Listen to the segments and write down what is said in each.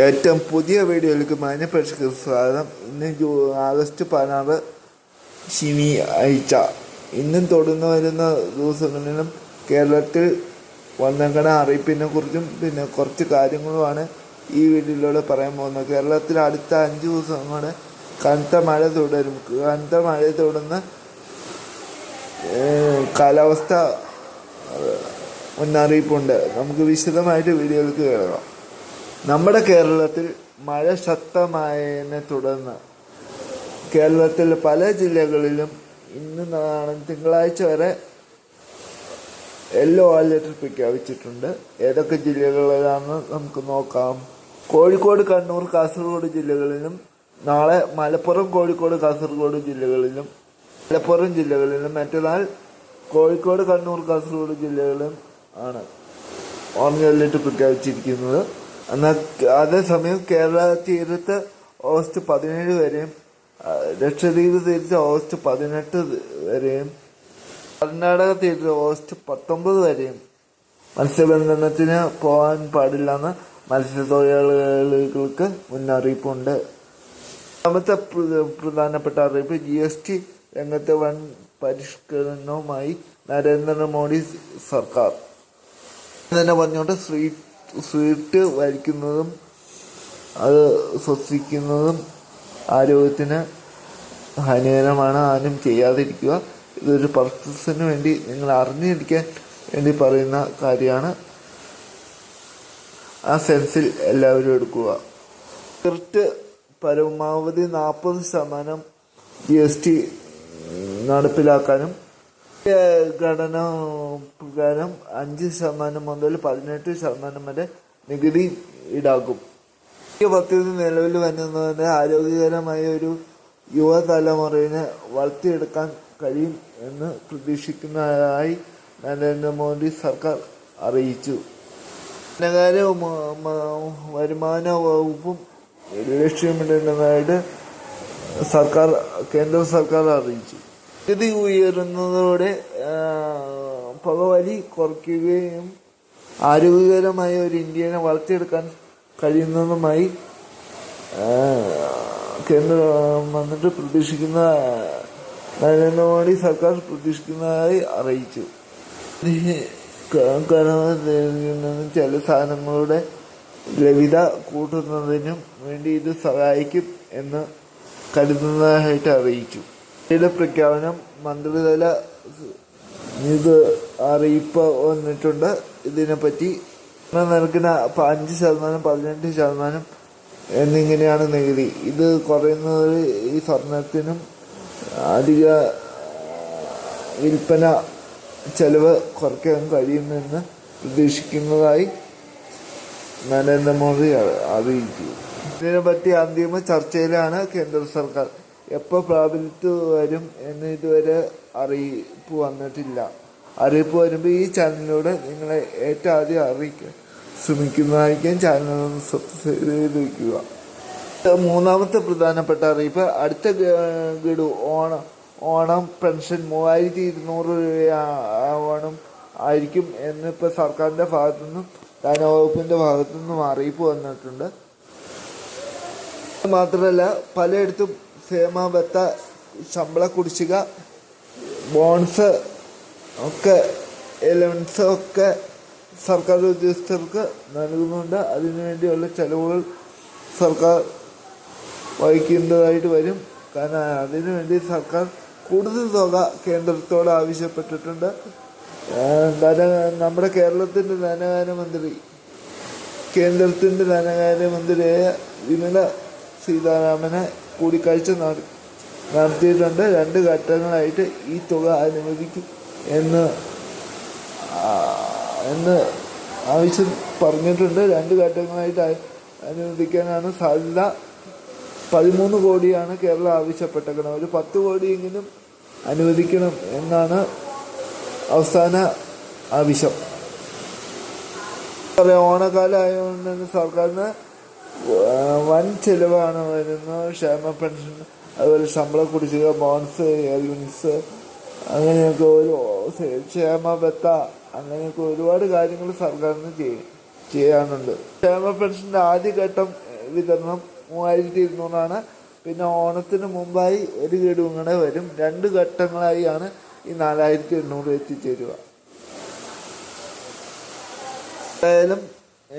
ഏറ്റവും പുതിയ വീഡിയോയിലേക്ക് മാന്യപ്രേക്ഷകർക്ക് സ്വാഗതം. ഇന്ന് ജൂ ആഗസ്റ്റ് പതിനാറ് ശനി ആഴ്ച. ഇന്നും തുടർന്ന് വരുന്ന ദിവസങ്ങളിലും കേരളത്തിൽ വന്നേക്കണ അറിയിപ്പിനെ കുറിച്ചും പിന്നെ കുറച്ച് കാര്യങ്ങളുമാണ് ഈ വീഡിയോയിലൂടെ പറയാൻ പോകുന്നത്. കേരളത്തിൽ അടുത്ത അഞ്ച് ദിവസം കനത്ത മഴ തുടരും. കനത്ത മഴയെ തുടർന്ന് കാലാവസ്ഥ മുന്നറിയിപ്പുണ്ട്. നമുക്ക് വിശദമായിട്ട് വീഡിയോയിലേക്ക് കേൾക്കാം നമ്മുടെ കേരളത്തിൽ മഴ ശക്തമായതിനെ തുടർന്ന് കേരളത്തിൽ പല ജില്ലകളിലും ഇന്ന് തിങ്കളാഴ്ച വരെ യെല്ലോ അലർട്ട് പ്രഖ്യാപിച്ചിട്ടുണ്ട്. ഏതൊക്കെ ജില്ലകളിലാണെന്ന് നമുക്ക് നോക്കാം. കോഴിക്കോട് കണ്ണൂർ കാസർഗോഡ് ജില്ലകളിലും നാളെ മലപ്പുറം കോഴിക്കോട് കാസർഗോഡ് ജില്ലകളിലും മലപ്പുറം ജില്ലകളിലും മറ്റന്നാൾ കോഴിക്കോട് കണ്ണൂർ കാസർഗോഡ് ജില്ലകളിലും ആണ് ഓറഞ്ച് അലർട്ട് പ്രഖ്യാപിച്ചിരിക്കുന്നത്. എന്നാൽ അതേസമയം കേരള തീരത്ത് ഓഗസ്റ്റ് പതിനേഴ് വരെയും ലക്ഷദ്വീപ് തീരത്ത് ഓഗസ്റ്റ് പതിനെട്ട് വരെയും കർണാടക തീരത്ത് ഓഗസ്റ്റ് പത്തൊമ്പത് വരെയും മത്സ്യബന്ധനത്തിന് പോകാൻ പാടില്ലെന്ന് മത്സ്യത്തൊഴിലാളികൾക്ക് മുന്നറിയിപ്പുണ്ട്. രണ്ടാമത്തെ പ്ര- പ്രധാനപ്പെട്ട അറിയിപ്പ് ജി എസ് ടി രംഗത്തെ വൻ പരിഷ്കരണവുമായി നരേന്ദ്രമോദി സർക്കാർ. തന്നെ പറഞ്ഞുകൊണ്ട് സ്വീറ്റ് സ്വീറ്റ് വലിക്കുന്നതും അത് ശ്വസിക്കുന്നതും ആരോഗ്യത്തിന് ഹാനികരമാണ് ആരും ചെയ്യാതിരിക്കുക. ഇതൊരു പർപ്പസിന് വേണ്ടി നിങ്ങൾ അറിഞ്ഞിരിക്കാൻ വേണ്ടി പറയുന്ന കാര്യമാണ്. ആ സെൻസിൽ എല്ലാവരും എടുക്കുക. തീർത്ത് പരമാവധി നാൽപ്പത് ശതമാനം ജി എസ് ടി നടപ്പിലാക്കാനും ഘടന പ്രകാരം അഞ്ച് ശതമാനം മുതൽ പതിനെട്ട് ശതമാനം വരെ നികുതി ഈടാക്കും. ഈ പദ്ധതി നിലവിൽ വരുന്നതിന് ആരോഗ്യകരമായ ഒരു യുവതലമുറയെ വളർത്തിയെടുക്കാൻ കഴിയും എന്ന് പ്രതീക്ഷിക്കുന്നതായി നരേന്ദ്രമോദി സർക്കാർ അറിയിച്ചു. ധനകാര്യ വരുമാന വകുപ്പും ലക്ഷ്യമിടുന്നതായിട്ട് സർക്കാർ കേന്ദ്ര സർക്കാർ അറിയിച്ചു. നികുതി ഉയരുന്നതോടെ പുകവലി കുറയ്ക്കുകയും ആരോഗ്യകരമായ ഒരു ഇന്ത്യനെ വളർത്തിയെടുക്കാൻ കഴിയുന്നതുമായി കേന്ദ്ര മന്ത്രി പ്രതീക്ഷിക്കുന്ന നരേന്ദ്രമോദി സർക്കാർ പ്രതീക്ഷിക്കുന്നതായി അറിയിച്ചു. ചില സാധനങ്ങളുടെ ലഭ്യത കൂട്ടുന്നതിനും വേണ്ടി ഇത് സഹായിക്കും എന്ന് കരുതുന്നതായിട്ട് അറിയിച്ചു. ഇതിന്റെ പ്രഖ്യാപനം മന്ത്രിതല ഇത് അറിയിപ്പ് വന്നിട്ടുണ്ട്. ഇതിനെപ്പറ്റി നൽകുന്ന അഞ്ച് ശതമാനം പതിനെട്ട് ശതമാനം എന്നിങ്ങനെയാണ് നികുതി ഇത് കുറയുന്നത് ഈ സ്വർണത്തിനും അധിക വിൽപ്പന ചെലവ് കുറയ്ക്കാൻ കഴിയുമെന്ന് പ്രതീക്ഷിക്കുന്നതായി നരേന്ദ്രമോദി അറിയിച്ചു. ഇതിനെപ്പറ്റി അന്തിമ ചർച്ചയിലാണ് കേന്ദ്ര സർക്കാർ എപ്പോൾ പ്രാബല്യത്തിൽ വരും എന്ന് ഇതുവരെ അറിയിപ്പ് വന്നിട്ടില്ല. അറിയിപ്പ് വരുമ്പോൾ ഈ ചാനലിലൂടെ നിങ്ങളെ ഏറ്റവും ആദ്യം അറിയിക്കാൻ ശ്രമിക്കുന്നതായിരിക്കും ചാനൽ സബ്സ്ക്രൈബ് ചെയ്ത് വയ്ക്കുക മൂന്നാമത്തെ പ്രധാനപ്പെട്ട അറിയിപ്പ് അടുത്ത ഗഡു ഓണം ഓണം പെൻഷൻ മൂവായിരത്തി ഇരുന്നൂറ് രൂപയാവണം ആയിരിക്കും എന്നിപ്പോൾ സർക്കാരിന്റെ ഭാഗത്തു നിന്നും ധനവകുപ്പിന്റെ ഭാഗത്തു നിന്നും അറിയിപ്പ് വന്നിട്ടുണ്ട്. മാത്രമല്ല പലയിടത്തും സേമ ബത്ത ശമ്പള കുടിശ്ശിക ബോൺസ് ഒക്കെ എലവൻസ് ഒക്കെ സർക്കാർ ഉദ്യോഗസ്ഥർക്ക് നൽകുന്നുണ്ട്. അതിനുവേണ്ടിയുള്ള ചെലവുകൾ സർക്കാർ വഹിക്കേണ്ടതായിട്ട് വരും. കാരണം അതിനുവേണ്ടി സർക്കാർ കൂടുതൽ തുക കേന്ദ്രത്തോട് ആവശ്യപ്പെട്ടിട്ടുണ്ട്. ധന നമ്മുടെ കേരളത്തിന്റെ ധനകാര്യമന്ത്രി കേന്ദ്രത്തിന്റെ ധനകാര്യമന്ത്രിയായ വിമല സീതാരാമനെ കൂടിക്കാഴ്ച നട- നടത്തിയിട്ടുണ്ട്. രണ്ട് ഘട്ടങ്ങളായിട്ട് ഈ തുക അനുവദിക്കും എന്ന് എന്ന് ആവശ്യം പറഞ്ഞിട്ടുണ്ട്. രണ്ട് ഘട്ടങ്ങളായിട്ട് അനുവദിക്കാനാണ് സാധ്യത. പതിമൂന്ന് കോടിയാണ് കേരളം ആവശ്യപ്പെട്ടേക്കണം ഒരു പത്ത് കോടിയെങ്കിലും അനുവദിക്കണം എന്നാണ് അവസാന ആവശ്യം. ഓണക്കാലം ആയതുകൊണ്ട് തന്നെ സർക്കാരിന് വൻ ചെലവാണ് വരുന്നത് ക്ഷേമ പെൻഷൻ അതുപോലെ ശമ്പള കുടിശ്ശിക ബോൺസ് എൽവിൻസ് അങ്ങനെയൊക്കെ ഒരു ക്ഷേമ ബത്ത അങ്ങനെയൊക്കെ ഒരുപാട് കാര്യങ്ങൾ സർക്കാരിന് ചെയ്യും ചെയ്യാനുണ്ട്. ക്ഷേമ പെൻഷന്റെ ആദ്യഘട്ടം വിതരണം മൂവായിരത്തി ഇരുന്നൂറാണ്. പിന്നെ ഓണത്തിന് മുമ്പായി ഒരു ഗഡു കൂടെ വരും. രണ്ട് ഘട്ടങ്ങളായാണ് ഈ നാലായിരത്തി എണ്ണൂറ് എത്തിച്ചേരുക. എന്തായാലും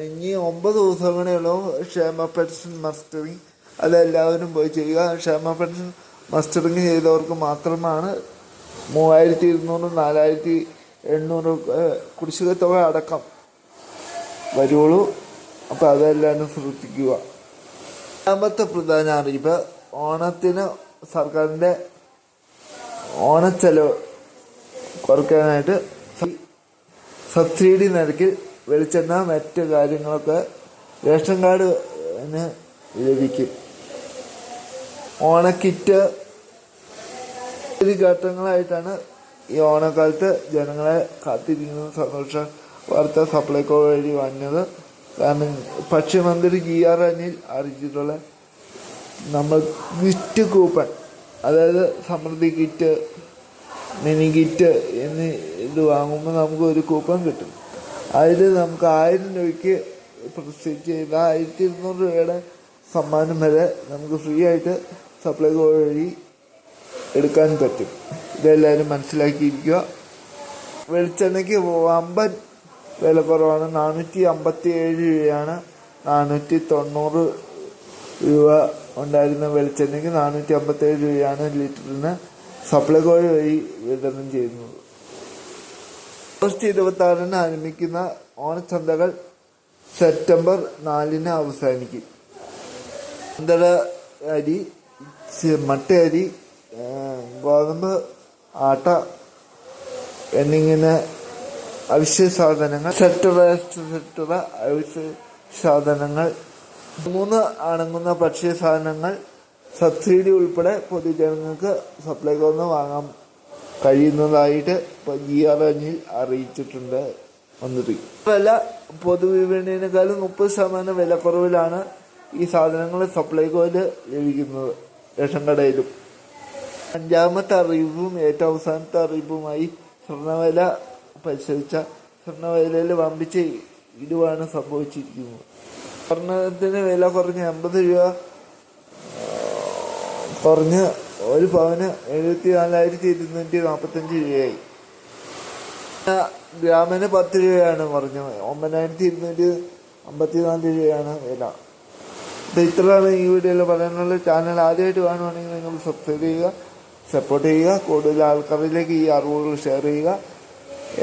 ഇനി ഒമ്പത് ദിവസം കൂടെയുള്ളൂ ക്ഷേമ പെൻഷൻ മസ്റ്ററിങ്. അതെല്ലാവരും പോയി ചെയ്യുക. ക്ഷേമ പെൻഷൻ മസ്റ്ററിങ് ചെയ്തവർക്ക് മാത്രമാണ് മൂവായിരത്തി ഇരുന്നൂറ് നാലായിരത്തി എണ്ണൂറ് കുടിശ്ശിക തുക അടക്കം വരുള്ളൂ. അപ്പോൾ അതെല്ലാവരും ശ്രദ്ധിക്കുക. രണ്ടാമത്തെ പ്രധാന അറിയിപ്പ് ഓണത്തിന് സർക്കാരിന്റെ ഓണച്ചെലവ് കുറയ്ക്കാനായിട്ട് സബ്സിഡി നിരക്കിൽ വെളിച്ചെണ്ണ മറ്റ് കാര്യങ്ങളൊക്കെ റേഷൻ കാർഡിന് ലഭിക്കും. ഓണക്കിറ്റ് ഘട്ടങ്ങളായിട്ടാണ് ഈ ഓണക്കാലത്ത് ജനങ്ങളെ കാത്തിരിക്കുന്ന സന്തോഷ വാർത്ത സപ്ലൈകോ വഴി വന്നത്. കാരണം ഭക്ഷ്യമന്ത്രി ജി ആർ അനിൽ അറിയിച്ചിട്ടുള്ള നമ്മൾ ഗിഫ്റ്റ് കൂപ്പൺ അതായത് സമൃദ്ധി കിറ്റ് മിനി കിറ്റ് എന്നീ ഇത് വാങ്ങുമ്പോൾ നമുക്ക് ഒരു കൂപ്പൺ കിട്ടും. അതിൽ നമുക്ക് ആയിരം രൂപയ്ക്ക് പ്രസിഡ് ചെയ്ത ആയിരത്തി ഇരുന്നൂറ് രൂപയുടെ സമ്മാനം വരെ നമുക്ക് ഫ്രീ ആയിട്ട് സപ്ലൈകോ വഴി എടുക്കാൻ പറ്റും. ഇതെല്ലാവരും മനസ്സിലാക്കിയിരിക്കുക. വെളിച്ചെണ്ണയ്ക്ക് അമ്പൻ വില കുറവാണ് നാനൂറ്റി അമ്പത്തി ഏഴ് രൂപയാണ്. നാനൂറ്റി തൊണ്ണൂറ് രൂപ ഉണ്ടായിരുന്ന വെളിച്ചെണ്ണയ്ക്ക് നാനൂറ്റി അമ്പത്തി ഏഴ് രൂപയാണ് ലിറ്ററിന് സപ്ലൈകോ വഴി വിതരണം ചെയ്യുന്നത്. ഓഗസ്റ്റ് ഇരുപത്തി ആറിന് ആരംഭിക്കുന്ന ഓണച്ചന്തകൾ സെപ്റ്റംബർ നാലിന് അവസാനിക്കും. അന്തര അരി മട്ട അരി ഗോതമ്പ് ആട്ട എന്നിങ്ങനെ അവശ്യ സാധനങ്ങൾ സെറ്റുറ സെറ്റുറ അവശ്യ സാധനങ്ങൾ മൂന്ന് അടങ്ങുന്ന ഭക്ഷ്യ സാധനങ്ങൾ സബ്സിഡി ഉൾപ്പെടെ പൊതുജനങ്ങൾക്ക് സപ്ലൈകോന്ന് വാങ്ങാൻ കഴിയുന്നതായിട്ട് ഇപ്പോൾ ജി ആർ അനിൽ അറിയിച്ചിട്ടുണ്ട് മന്ത്രി വില പൊതുവിപണിയേക്കാളും മുപ്പത് ശതമാനം വിലക്കുറവിലാണ് ഈ സാധനങ്ങൾ സപ്ലൈകോയിൽ ലഭിക്കുന്നത് റേഷൻ കടയിലും അഞ്ചാമത്തെ അറിയിപ്പും ഏറ്റവും അവസാനത്തെ അറിയിപ്പുമായി സ്വർണവില പരിശോധിച്ച സ്വർണവിലയിൽ വമ്പിച്ച ഇടിവാണ് സംഭവിച്ചിരിക്കുന്നത്. സ്വർണത്തിന് വില കുറഞ്ഞ് അമ്പത് രൂപ കുറഞ്ഞ് ഒരു പവന് എഴുപത്തി നാലായിരത്തി ഇരുന്നൂറ്റി നാൽപ്പത്തഞ്ച് രൂപയായി ഗ്രാമന് പത്ത് രൂപയാണ് കുറഞ്ഞത് ഒമ്പതിനായിരത്തി ഇരുന്നൂറ്റി അമ്പത്തി നാല് രൂപയാണ് വില. അപ്പോൾ ഇത്രയാണ് ഈ വീഡിയോയിൽ പറയാനുള്ളത് ചാനൽ. ആദ്യമായിട്ട് കാണുവാണെങ്കിൽ നിങ്ങൾ സബ്സ്ക്രൈബ് ചെയ്യുക സപ്പോർട്ട് ചെയ്യുക. കൂടുതൽ ആൾക്കാരിലേക്ക് ഈ അറിവുകൾ ഷെയർ ചെയ്യുക.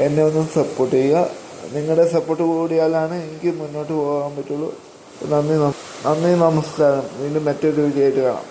എന്നെ ഒന്ന് സപ്പോർട്ട് ചെയ്യുക. നിങ്ങളുടെ സപ്പോർട്ട് കൂടിയാലാണ് എനിക്ക് മുന്നോട്ട് പോകാൻ പറ്റുള്ളൂ. നന്ദി നന്ദി. നമസ്കാരം. വീണ്ടും മറ്റൊരു വീഡിയോ ആയിട്ട് കാണാം.